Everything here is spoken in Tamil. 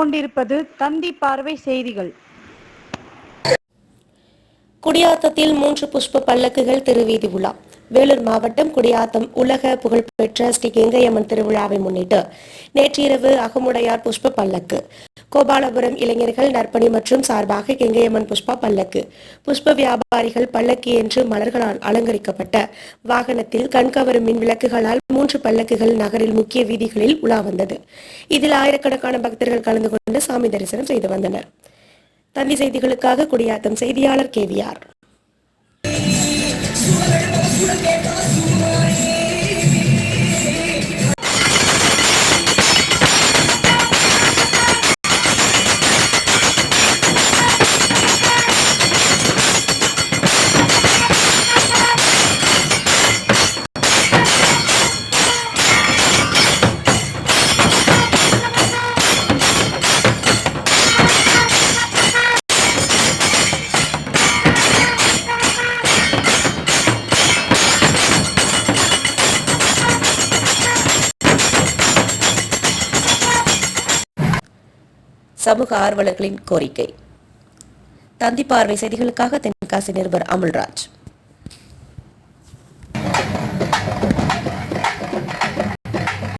கொண்டிருப்பது தந்தி பார்வை செய்திகள். குடியாத்தத்தில் மூன்று புஷ்ப பல்லக்குகள் திருவீதி உலா. வேலூர் மாவட்டம் குடியாத்தம் உலக புகழ்பெற்ற ஸ்ரீ கெங்கையம்மன் திருவிழாவை முன்னிட்டு நேற்றிரவு அகமுடையார் புஷ்ப பல்லக்கு. கோபாலபுரம் இளைஞர்கள் நற்பணி மற்றும் சார்பாக கெங்கையம்மன் புஷ்பா பல்லக்கு. புஷ்ப வியாபாரிகள் பல்லக்கு என்று மலர்களால் அலங்கரிக்கப்பட்ட வாகனத்தில் கண்கவரும் மின் விளக்குகளால் மூன்று பல்லக்குகள் நகரில் முக்கிய வீதிகளில் உலா வந்தது. இதில் ஆயிரக்கணக்கான பக்தர்கள் கலந்து கொண்டு சாமி தரிசனம் செய்து வந்தனர். தந்தி செய்திகளுக்காக குடியாத்தம் செய்தியாளர் கேவிஆர் சமூக ஆர்வலர்களின் கோரிக்கை. தந்தி பார்வை செய்திகளுக்காக தென்காசி நிருபர் அமுல்ராஜ்.